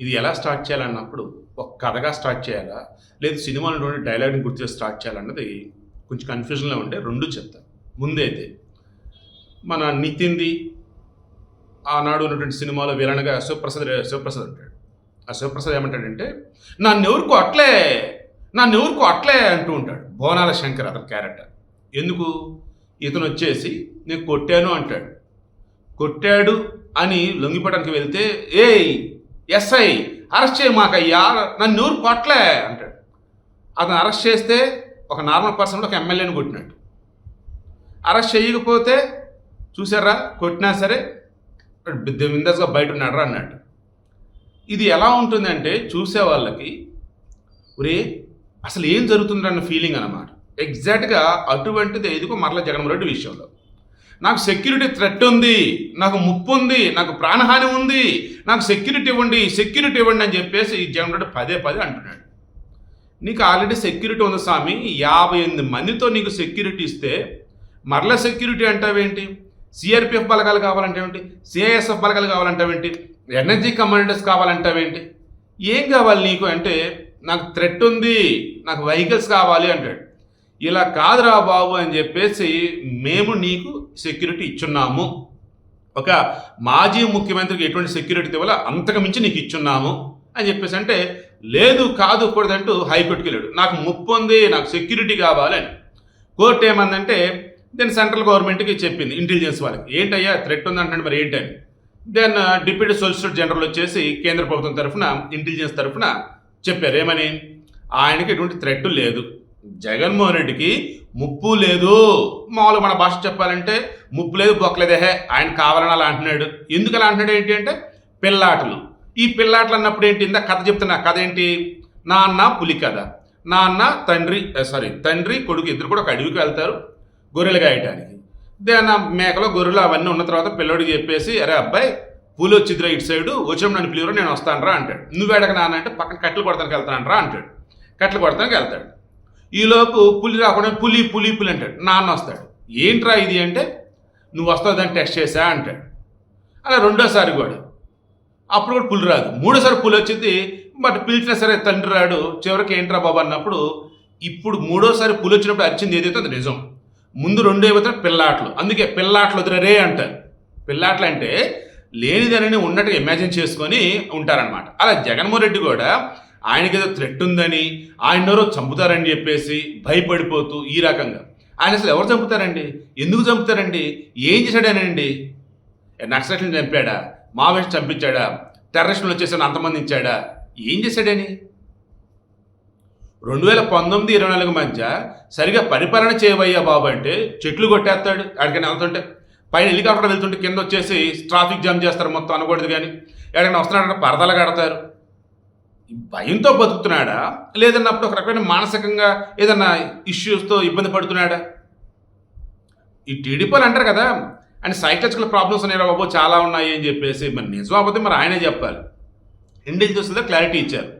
ఇది ఎలా స్టార్ట్ చేయాలన్నప్పుడు ఒక కథగా స్టార్ట్ చేయాలా? లేదు సినిమాలోని డైలాగ్ని గుర్తు చేసి స్టార్ట్ చేయాలన్నది కొంచెం కన్ఫ్యూజన్లో ఉంటే రెండు చెప్తాను ముందైతే మన నితింది ఆనాడు ఉన్నటువంటి సినిమాలో విలన్గా శివప్రసాద్ శివప్రసాద్ అంటాడు ఆ శివప్రసాద్ ఏమంటాడంటే నన్ను ఎవరికి అట్లే నన్ను ఎవరికి అట్లే అంటూ ఉంటాడు. బోనాల శంకర్ అతని క్యారెక్టర్ ఎందుకు? ఇతను వచ్చేసి నేను కొట్టాను అంటాడు. కొట్టాడు అని లొంగిపడానికి వెళ్తే ఏయ్ ఎస్ఐ అరెస్ట్ చేయి మాకయ్యా నన్ను నూరు కొట్టలే అంటాడు. అతను అరెస్ట్ చేస్తే ఒక నార్మల్ పర్సన్ ఒక ఎమ్మెల్యేని కొట్టినట్టు అరెస్ట్ చేయకపోతే చూసారా కొట్టినా సరే విందస్గా బయట ఉన్నాడు అన్నట్టు ఇది ఎలా ఉంటుందంటే చూసే వాళ్ళకి ఒరే అసలు ఏం జరుగుతుందన్న ఫీలింగ్ అన్నమాట. ఎగ్జాక్ట్గా అటువంటిది ఎదుగు మరల జగన్మోహన్ రెడ్డి విషయంలో. నాకు సెక్యూరిటీ థ్రెట్ ఉంది నాకు ముప్పు ఉంది నాకు ప్రాణహాని ఉంది నాకు సెక్యూరిటీ ఇవ్వండి సెక్యూరిటీ ఇవ్వండి అని చెప్పేసి ఈ జగన్మోహన్ పదే పదే అంటున్నాడు. నీకు ఆల్రెడీ సెక్యూరిటీ ఉంది స్వామి యాభై ఎనిమిది మందితో నీకు సెక్యూరిటీ ఇస్తే మరల సెక్యూరిటీ అంటావేంటి సిఆర్పిఎఫ్ బలగాలు కావాలంటావేంటి సిఐఎస్ఎఫ్ బలగాలు కావాలంటావేంటి ఎనర్జీ కమాండర్స్ కావాలంటావేంటి ఏం కావాలి నీకు అంటే నాకు థ్రెట్ ఉంది నాకు వెహికల్స్ కావాలి అంటాడు. ఇలా కాదురా బాబు అని చెప్పేసి మేము నీకు సెక్యూరిటీ ఇచ్చున్నాము. ఒక మాజీ ముఖ్యమంత్రికి ఎటువంటి సెక్యూరిటీ ఇవ్వాలో అంతకుమించి నీకు ఇచ్చున్నాము అని చెప్పేసి అంటే లేదు కాదు కూడదంటూ హైకోర్టుకి వెళ్ళాడు. నాకు ముప్పు ఉంది నాకు సెక్యూరిటీ కావాలని కోర్టు ఏమందంటే దెన్ సెంట్రల్ గవర్నమెంట్కి చెప్పింది ఇంటెలిజెన్స్ వాళ్ళకి. ఏంటయ్యా థ్రెట్ ఉంది అంటున్నాడు మరి ఏంటని దెన్ డిప్యూటీ సొలిసిటర్ జనరల్ వచ్చేసి కేంద్ర ప్రభుత్వం తరఫున ఇంటెలిజెన్స్ తరఫున చెప్పారు. ఏమని? ఆయనకి ఎటువంటి థ్రెట్ లేదు. జగన్మోహన్ రెడ్డికి ముప్పు లేదు. మామూలుగా మన భాష చెప్పాలంటే ముప్పు లేదు బొక్కలేదేహే ఆయన కావాలని అలా అంటున్నాడు. ఎందుకు అలా అంటున్నాడు ఏంటి అంటే పిల్లాటలు. ఈ పిల్లాటలు అన్నప్పుడు ఏంటి? ఇందా కథ చెప్తున్నా. కథ ఏంటి? నాన్న పులి కథ. నాన్న తండ్రి సారీ తండ్రి కొడుకు ఇద్దరు కూడా ఒక అడవికి వెళ్తారు గొర్రెలు గాయటానికి దాని మేకలో గొర్రెలు అవన్నీ ఉన్న తర్వాత పిల్లడికి చెప్పేసి అరే అబ్బాయి పూలు వచ్చిద్దిరా ఇటు సైడు. వచ్చినప్పుడు నన్ను పిలువరు నేను వస్తానరా అంటాడు. నువ్వు ఎడక నాన్న అంటే పక్కన కట్టెలు కొడతానికి వెళ్తానంరా అంటాడు. కట్టెలు కొడతానికి వెళ్తాడు. ఈలోపు పులి రాకుండా పులి పులి పులి అంటాడు. నాన్న వస్తాడు. ఏంట్రా ఇది అంటే నువ్వు వస్తావు దాన్ని టెస్ట్ చేశా అంటాడు. అలా రెండోసారి కూడా. అప్పుడు కూడా పులి రాదు. మూడోసారి పులి వచ్చింది బట్ పిలిచినా సరే తండ్రి రాడు. చివరికి ఏంట్రా బాబు అన్నప్పుడు ఇప్పుడు మూడోసారి పులి వచ్చినప్పుడు అరిచింది ఏదైతే అది నిజం. ముందు రెండో ఏవైతే పిల్లాట్లు. అందుకే పిల్లాట్లు వదిలేరే అంటారు పిల్లాట్లు అంటే లేనిదని ఉన్నట్టుగా ఇమాజిన్ చేసుకొని ఉంటారనమాట అలా జగన్మోహన్ రెడ్డి కూడా ఆయనకి ఏదో థ్రెట్ ఉందని ఆయన ఎవరో చంపుతారని చెప్పేసి భయపడిపోతూ ఈ రకంగా. ఆయన అసలు ఎవరు చంపుతారండి? ఎందుకు చంపుతారండి? ఏం చేశాడనండి? నక్సలైట్లను చంపాడా? మావేస్ట్ చంపించాడా? టెర్రరిస్టులు వచ్చేసి అంతమంది ఇచ్చాడా? ఏం చేశాడని? రెండు వేల పంతొమ్మిది ఇరవై నాలుగు మధ్య సరిగా పరిపాలన చేయవయ్యా బాబు అంటే చెట్లు కొట్టేస్తాడు. ఎక్కడికైనా వెళ్తుంటే పైన హెలికాప్టర్ వెళ్తుంటే కింద వచ్చేసి ట్రాఫిక్ జామ్ చేస్తారు మొత్తం అనకూడదు కానీ. ఎక్కడికైనా వస్తున్నాడంటే పరదాలు కడతారు. భయంతో బతుకుతున్నాడా? లేదన్నప్పుడు ఒక రకమైన మానసికంగా ఏదన్నా ఇష్యూస్తో ఇబ్బంది పడుతున్నాడా? ఈ టీడీపీలు అంటారు కదా అండ్ సైకలాజికల్ ప్రాబ్లమ్స్ అనేవి బాబు చాలా ఉన్నాయి అని చెప్పేసి మరి నిజం అవ్వతే మరి ఆయనే చెప్పాలి. ఇంటెలిజెన్స్ మీద క్లారిటీ ఇచ్చారు.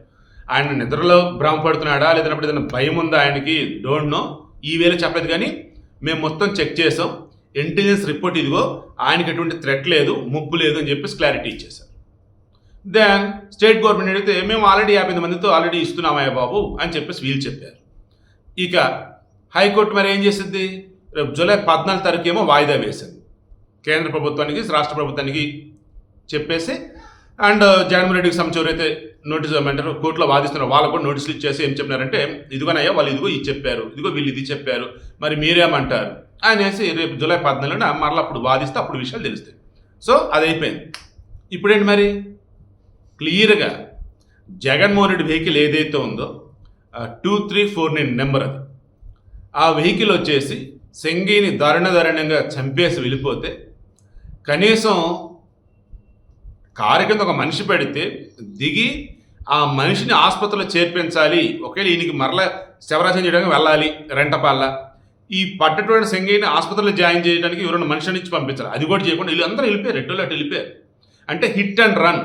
ఆయన నిద్రలో భ్రమపడుతున్నాడా లేదన్నప్పుడు ఏదైనా భయం ఉందా ఆయనకి? డోంట్ నో ఈ వేళ చెప్పలేదు కానీ మేము మొత్తం చెక్ చేసాం. ఇంటెలిజెన్స్ రిపోర్ట్ ఇదిగో ఆయనకి ఎటువంటి థ్రెట్ లేదు ముప్పు లేదు అని చెప్పేసి క్లారిటీ ఇచ్చేసాం దెన్ స్టేట్ గవర్నమెంట్ అడిగితే మేము ఆల్రెడీ యాభై మందితో ఆల్రెడీ ఇస్తున్నామయ్యా బాబు అని చెప్పేసి వీళ్ళు చెప్పారు. ఇక హైకోర్టు మరి ఏం చేసింది? రేపు జూలై పద్నాలుగు తారీఖు ఏమో వాయిదా వేసింది. కేంద్ర ప్రభుత్వానికి రాష్ట్ర ప్రభుత్వానికి చెప్పేసి అండ్ జగన్మోహన్ రెడ్డికి సంబంధించి ఎవరైతే నోటీస్ ఏమంటారు కోర్టులో వాదిస్తున్నారు వాళ్ళకు కూడా నోటీసులు ఇచ్చేసి ఏం చెప్పినారంటే ఇదిగోనయ్యా వాళ్ళు ఇదిగో ఇది చెప్పారు ఇదిగో వీళ్ళు ఇది చెప్పారు మరి మీరేమంటారు? అనేసి రేపు జూలై పద్నాలుగున మరలా అప్పుడు వాదిస్తే అప్పుడు విషయాలు తెలుస్తాయి. సో అది అయిపోయింది. ఇప్పుడేంటి మరి? క్లియర్గా జగన్మోహన్ రెడ్డి వెహికల్ ఏదైతే ఉందో two three four nine number అది. ఆ వెహికల్ వచ్చేసి సెంగిని దారుణ దారుణంగా చంపేసి వెళ్ళిపోతే కనీసం కారు కింద ఒక మనిషి పెడితే దిగి ఆ మనిషిని ఆసుపత్రిలో చేర్పించాలి ఒకవేళ ఈయనకి మరల శవరాశం చేయడానికి వెళ్ళాలి రెంటపాల్ల ఈ పట్టటువంటి సంగీని ఆసుపత్రిలో జాయిన్ చేయడానికి ఎవరైనా మనిషిని ఇచ్చి పంపించాలి. అది కూడా చేయకుండా వీళ్ళు అందరూ వెళ్ళిపోయారు రెడ్డోళ్ళు అటు వెళ్ళిపోయారు. అంటే హిట్ అండ్ రన్.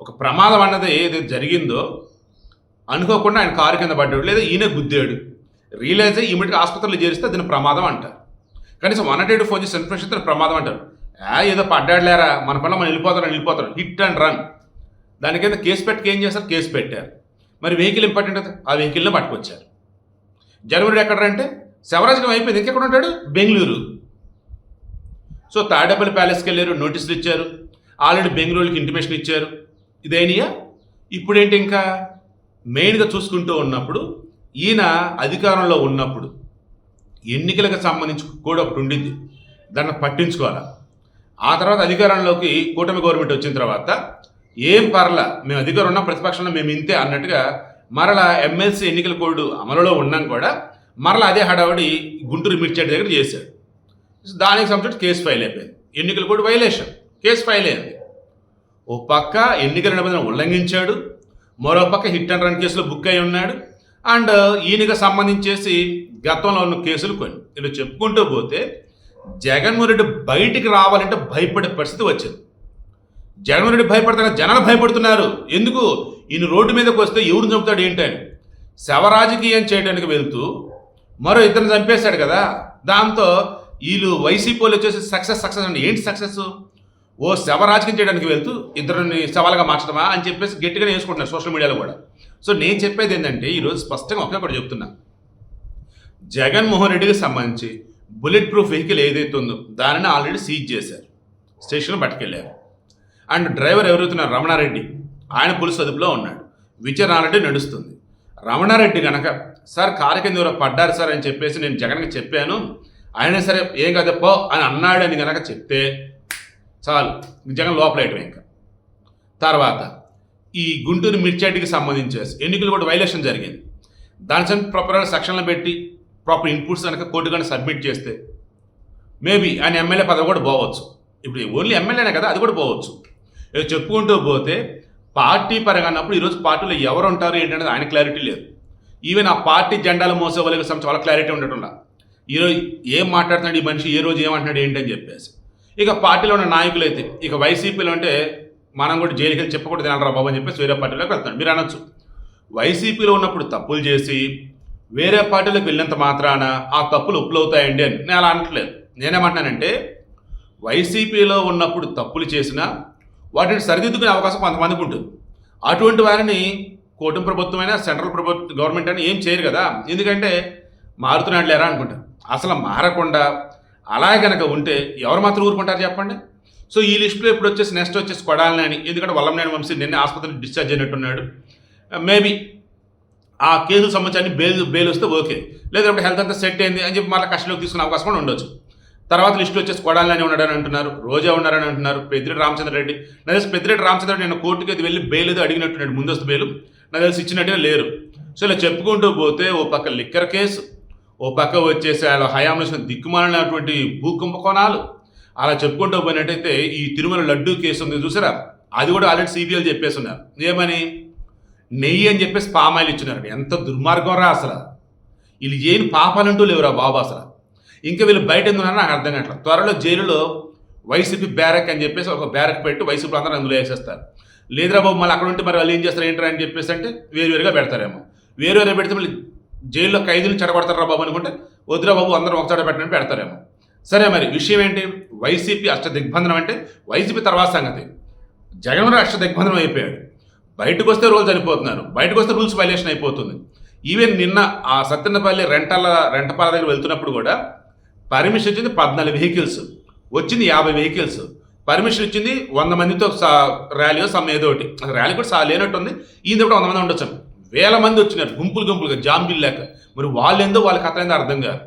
ఒక ప్రమాదం అన్నది ఏదైతే జరిగిందో అనుకోకుండా ఆయన కారు కింద పడ్డాడు లేదా ఈయన గుద్దాడు. రియలైజ్ అయ్యి ఇమీడియట్గా ఆసుపత్రిలో చేరిస్తే దీని ప్రమాదం అంటారు. కనీసం వన్ నాట్ ఎయిట్ ఫోన్ చేసి ఇన్ఫర్మేషన్ ప్రమాదం అంటారు. ఆ ఏదో పడ్డాడులేరా మన పనులు మనం వెళ్ళిపోతాడు వెళ్ళిపోతారు హిట్ అండ్ రన్. దాని కింద కేసు పెట్టుకు ఏం చేస్తారు కేసు పెట్టారు. మరి వెహికల్ ఇంపార్టెంట్ కదా ఆ వెహికల్ని పట్టుకొచ్చారు. జనవరి ఎక్కడంటే శవరాజకం అయిపోయింది. ఇంకెక్కడ ఉంటాడు? బెంగళూరు. సో తాడేపల్లి ప్యాలెస్కి వెళ్ళారు నోటీసులు ఇచ్చారు. ఆల్రెడీ బెంగళూరుకి ఇంటిమేషన్ ఇచ్చారు. ఇదేనియా? ఇప్పుడేంటి ఇంకా? మెయిన్గా చూసుకుంటూ ఉన్నప్పుడు ఈయన అధికారంలో ఉన్నప్పుడు ఎన్నికలకు సంబంధించి కూడా ఒకటి ఉండింది దాన్ని పట్టించుకోవాలా? ఆ తర్వాత అధికారంలోకి కూటమి గవర్నమెంట్ వచ్చిన తర్వాత ఏం పర్ల మేము అధికారం ఉన్న ప్రతిపక్షంలో మేము ఇంతే అన్నట్టుగా మరలా ఎమ్మెల్సీ ఎన్నికల కోడ్ అమలులో ఉన్నాం కూడా మరలా అదే హడావడి గుంటూరు మిర్చేటి దగ్గర చేశాడు. దానికి సంబంధించి కేసు ఫైల్ అయిపోయింది. ఎన్నికల కోడ్ వైలేషన్ కేసు ఫైల్ అయింది. ఓ పక్క ఎన్నికల నిబంధన ఉల్లంఘించాడు మరో పక్క హిట్ అండ్ రన్ కేసులో బుక్ అయి ఉన్నాడు అండ్ ఈయనకు సంబంధించేసి గతంలో ఉన్న కేసులు కొన్ని. ఇలా చెప్పుకుంటూ పోతే జగన్మోహన్ రెడ్డి బయటికి రావాలంటే భయపడే పరిస్థితి వచ్చింది. జగన్మోహన్ రెడ్డి భయపడతాన జనాలు భయపడుతున్నారు. ఎందుకు? ఈయన రోడ్డు మీదకి వస్తే ఎవరు చంపుతాడు ఏంటని శవరాజకీయం చేయడానికి వెళ్తూ మరో ఇద్దరిని చంపేశాడు కదా. దాంతో వీళ్ళు వైసీపీ వాళ్ళు వచ్చేసి సక్సెస్ సక్సెస్ అంటే ఏంటి సక్సెస్? ఓ శవ రాజకీయం చేయడానికి వెళ్తూ ఇద్దరిని శవాలుగా మార్చడమా అని చెప్పేసి గట్టిగా వేసుకుంటున్నారు సోషల్ మీడియాలో కూడా. సో నేను చెప్పేది ఏంటంటే ఈరోజు స్పష్టంగా ఒకే ఒకటి చెప్తున్నా. జగన్మోహన్ రెడ్డికి సంబంధించి బుల్లెట్ ప్రూఫ్ వెహికల్ ఏదైతే ఉందో దానిని ఆల్రెడీ సీజ్ చేశారు. స్టేషన్లో పట్టుకెళ్ళారు అండ్ డ్రైవర్ ఎవరైతున్నారు రమణారెడ్డి ఆయన పులుసు అదుపులో ఉన్నాడు. విజయ ఆల్రెడీ నడుస్తుంది. రమణారెడ్డి కనుక సార్ కారు కింద ఎవరో పడ్డారు సార్ అని చెప్పేసి నేను జగన్కి చెప్పాను. ఆయన సరే ఏం కదప్పో అని అన్నాడు అని కనుక చెప్తే చాలు. జగన్ లోపలేయటం ఇంకా. తర్వాత ఈ గుంటూరు మిర్చాటికి సంబంధించి ఎన్నికలు కూడా వైలేషన్ జరిగింది. దాని సంబంధించి ప్రాపర్ సెక్షన్లు పెట్టి ప్రాపర్ ఇన్పుట్స్ కనుక కోర్టు కనుక సబ్మిట్ చేస్తే మేబీ ఆయన ఎమ్మెల్యే పదవి కూడా పోవచ్చు. ఇప్పుడు ఓన్లీ ఎమ్మెల్యేనే కదా అది కూడా పోవచ్చు. ఇక చెప్పుకుంటూ పోతే పార్టీ పరంగా ఈరోజు పార్టీలో ఎవరు ఉంటారు ఏంటనేది ఆయన క్లారిటీ లేదు. ఈవెన్ ఆ పార్టీ జెండాలు మోసే వాళ్ళకి సంబంధించి వాళ్ళ క్లారిటీ ఉండటంలా ఈరోజు ఏం మాట్లాడుతున్నాడు ఈ మనిషి ఏ రోజు ఏమంటున్నాడు ఏంటని చెప్పేసి. ఇక పార్టీలో ఉన్న నాయకులు అయితే ఇక వైసీపీలో అంటే మనం కూడా జైలుకి వెళ్ళి చెప్పకూడదు తినాలరా బాబు అని చెప్పేసి వేరే పార్టీలోకి వెళ్తాడు మీరు అనొచ్చు. వైసీపీలో ఉన్నప్పుడు తప్పులు చేసి వేరే పార్టీలకు వెళ్ళినంత మాత్రాన ఆ తప్పులు ఉప్పులవుతాయండి అని నేను అలా అనట్లేదు. నేనేమంటున్నానంటే వైసీపీలో ఉన్నప్పుడు తప్పులు చేసినా వాటిని సరిదిద్దుకునే అవకాశం కొంతమందికి ఉంటుంది. అటువంటి వారిని కూటమి ప్రభుత్వమైనా సెంట్రల్ ప్రభుత్వ గవర్నమెంట్ అని ఏం చేయరు కదా. ఎందుకంటే మారుతున్నాడు లేరా అనుకుంటారు అసలు మారకుండా అలా గనక ఉంటే ఎవరు మాత్రం ఊరుకుంటారు చెప్పండి? సో ఈ లిస్టులో ఇప్పుడు వచ్చేసి నెక్స్ట్ వచ్చేసి కొడాలని అని ఎందుకంటే వల్లంనేని వంశీ నిన్న ఆసుపత్రికి డిశ్చార్జ్ అయినట్టున్నాడు. Uh, మేబీ ఆ కేసుకు సంబంధించి బెయిల్ బెయిల్ వస్తే ఓకే. లేదంటే హెల్త్ అంతా సెట్ అయింది అని చెప్పి మళ్ళీ కస్టడీలోకి తీసుకునే అవకాశం కూడా ఉండొచ్చు. తర్వాత లిస్టులో వచ్చేసి కొడాలని ఉన్నాడని అంటున్నారు రోజా ఉన్నారని అంటున్నారు పెద్దిరెడ్డి రామచంద్రరెడ్డి నా తెలిసి పెద్దిరెడ్డి రామచంద్రరెడ్డి నేను కోర్టుకి అది వెళ్ళి బెయిల్ ఏదో అడిగినట్టున్నాడు ముందస్తు బెయిల్. నాకు తెలిసి ఇచ్చినట్టుగా లేరు. సో ఇలా చెప్పుకుంటూ పోతే ఓ పక్క లిక్కర్ కేసు ఓ పక్క వచ్చేసి ఆయన హయాంలో దిక్కుమాలినటువంటి భూ కుంభకోణాలు అలా చెప్పుకుంటూ పోయినట్టయితే ఈ తిరుమల లడ్డూ కేసు ఉంది చూసారా? అది కూడా ఆల్రెడీ సిబిఐలు చెప్పేస్తున్నారు. ఏమని? నెయ్యి అని చెప్పేసి పామాయిల్ ఇచ్చినారు. ఎంత దుర్మార్గం రా అసలు. వీళ్ళు ఏం పాపాలంటూ లేవురా బాబు అసలు. ఇంకా వీళ్ళు బయట ఎందుకున్నారో నాకు అర్థం కావట్లేదు. త్వరలో జైలులో వైసీపీ బ్యారక్ అని చెప్పేసి ఒక బ్యారక్ పెట్టి వైసీపీ అందరూ అందులో వేసేస్తారు. లేదురా బాబు మళ్ళీ అక్కడ ఉంటే మరి వాళ్ళు ఏం చేస్తారు ఏంటరా అని చెప్పేసి అంటే వేరువేరుగా పెడతారేమో. వేరువేరుగా పెడితే మళ్ళీ జైల్లో ఖైదీలు చెడగొడతారా బాబు అనుకుంటే వద్దురా బాబు అందరూ ఒకచోట పెట్టండి పెడతారేమో. సరే మరి విషయం ఏంటి? వైసీపీ అష్ట దిగ్బంధనం అంటే వైసీపీ తర్వాత సంగతి. జగన్ అష్ట దిగ్బంధనం అయిపోయాడు. బయటకు వస్తే రూల్స్ చనిపోతున్నారు. బయటకు వస్తే రూల్స్ వైలేషన్ అయిపోతుంది. ఈవెన్ నిన్న ఆ సత్యనపల్లి రెంటల రెంటపాల దగ్గర వెళ్తున్నప్పుడు కూడా పర్మిషన్ వచ్చింది పద్నాలుగు వెహికల్స్. వచ్చింది యాభై వెహికల్స్. పర్మిషన్ ఇచ్చింది వంద మందితో ర్యాలీయో సమ్ ఏదో ఒకటి. ర్యాలీ కూడా సా లేనట్టుంది. ఈయన కూడా వంద మంది ఉండొచ్చు. వేల మంది వచ్చినారు గుంపులు గుంపులుగా జాంబీలు లేక. మరి వాళ్ళేందో వాళ్ళకి వాళ్ళ కథ ఏందో అర్థం కాదు.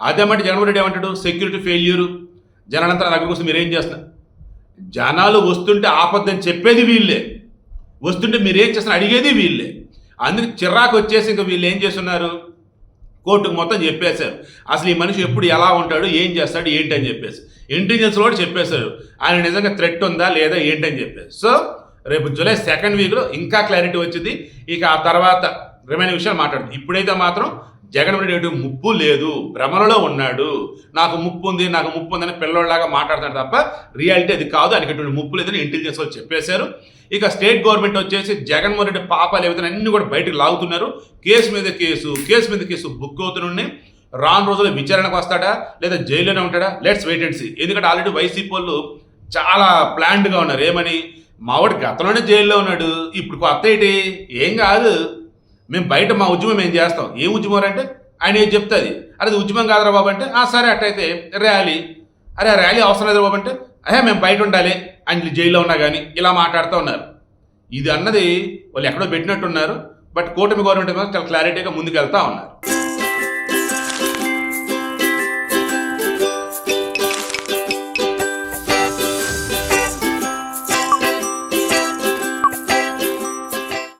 అదేమంటే జగన్మోహన్ రెడ్డి ఏమంటాడు? సెక్యూరిటీ ఫెయిల్యూరు జనాలంతా దగ్గర కోసం మీరు ఏం చేస్తున్నారు? జనాలు వస్తుంటే ఆపద్దని చెప్పేది వీళ్ళే. వస్తుంటే మీరు ఏం చేస్తున్నారు అడిగేది వీళ్ళే. అందుకు చిరాకు వచ్చేసి ఇంకా వీళ్ళు ఏం చేస్తున్నారు? కోర్టుకు మొత్తం చెప్పేశారు. అసలు ఈ మనిషి ఎప్పుడు ఎలా ఉంటాడు ఏం చేస్తాడు ఏంటి అని చెప్పేసి. ఇంటెలిజెన్స్ కూడా చెప్పేశారు. ఆయన నిజంగా థ్రెట్ ఉందా లేదా ఏంటి అని చెప్పేసి. సో రేపు జూలై సెకండ్ వీక్లో ఇంకా క్లారిటీ వచ్చింది. ఇక ఆ తర్వాత రిమైనింగ్ విషయాలు మాట్లాడుతుంది ఇప్పుడైతే మాత్రం జగన్మోహన్ రెడ్డి ముప్పు లేదు. భ్రమలలో ఉన్నాడు. నాకు ముప్పు ఉంది నాకు ముప్పు ఉందని పిల్లోళ్ళలాగా మాట్లాడుతాడు తప్ప రియాలిటీ అది కాదు. ఆయనకి ఎటువంటి ముప్పు లేదని ఇంటెలిజెన్స్ వాళ్ళు చెప్పేశారు. ఇక స్టేట్ గవర్నమెంట్ వచ్చేసి జగన్మోహన్ రెడ్డి పాపాలు ఏవైతే అన్ని కూడా బయటకు లాగుతున్నారు. కేసు మీద కేసు కేసు మీద కేసు బుక్ అవుతున్నాయి రాను రోజుల్లో విచారణకు వస్తాడా? లేదా జైల్లోనే ఉంటాడా? లెట్స్ వెయిట్ అండ్ సీ ఎందుకంటే ఆల్రెడీ వైసీపీ వాళ్ళు చాలా ప్లాన్డ్గా ఉన్నారు. ఏమని? మావాడు గతంలోనే జైల్లో ఉన్నాడు. ఇప్పుడు కొత్త ఏంటి? ఏం కాదు. మేము బయట మా ఉద్యమం ఏం చేస్తాం? ఏం ఉద్యమం అంటే? ఆయన ఏం చెప్తుంది. అరే ఉద్యమం కాదురా బాబు అంటే ఆ సరే అట్టయితే ర్యాలీ. అరే ఆ ర్యాలీ అవసరం లేదు బాబు అంటే అహే మేము బయట ఉండాలి. ఆయన జైల్లో ఉన్నా కానీ ఇలా మాట్లాడుతూ ఉన్నారు. ఇది అన్నది వాళ్ళు ఎక్కడో పెట్టినట్టున్నారు బట్ కూటమి గవర్నమెంట్ మాత్రం చాలా క్లారిటీగా ముందుకు వెళ్తూ ఉన్నారు.